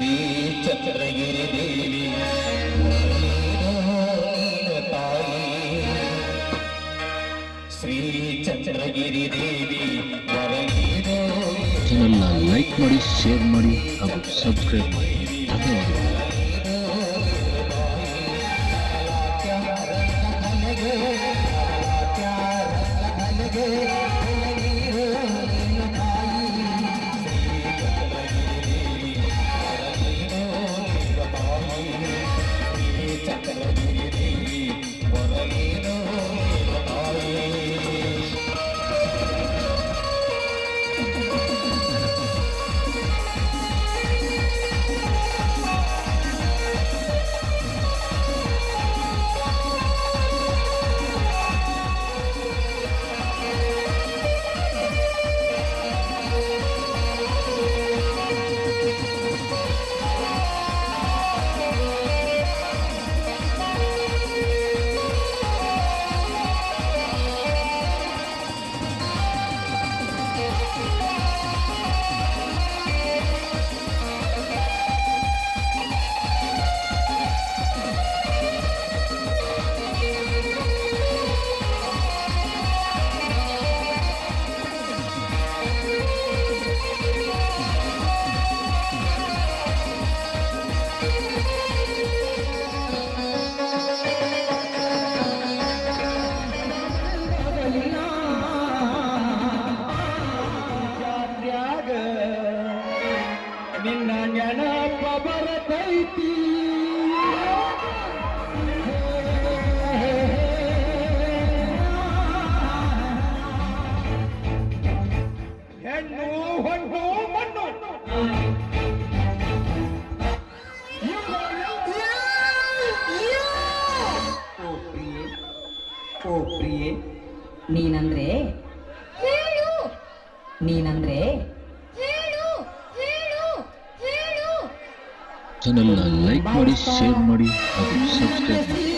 ಶ್ರೀ ಚಂದ್ರಗಿರಿ ದೇವಿ ತಾಯಿ. ಶ್ರೀ ಚಂದ್ರಗಿರಿ ದೇವಿ ಚಾನಲ್ನ ಲೈಕ್ ಮಾಡಿ ಶೇರ್ ಮಾಡಿ ಹಾಗೂ ಸಬ್ಸ್ಕ್ರೈಬ್ ಮಾಡಿ. ಧನ್ಯವಾದಗಳು. ಚಂದ್ರಗಿರಿ ನಿನ್ನ ನೆನಪ ಬರತೈತಿ. ಹೆಣ್ಣು ಹೊಣ್ಣು ಮಣ್ಣು. ಓ ಪ್ರಿಯೆ ಓ ಪ್ರಿಯೆ ನೀನಂದ್ರೆ? ಹೇಳು. ನೀನಂದ್ರೆ? ಚಾನಲ್ನ ಲೈಕ್ ಮಾಡಿ ಶೇರ್ ಮಾಡಿ ಹಾಗೂ ಸಬ್ಸ್ಕ್ರೈಬ್ ಮಾಡಿ.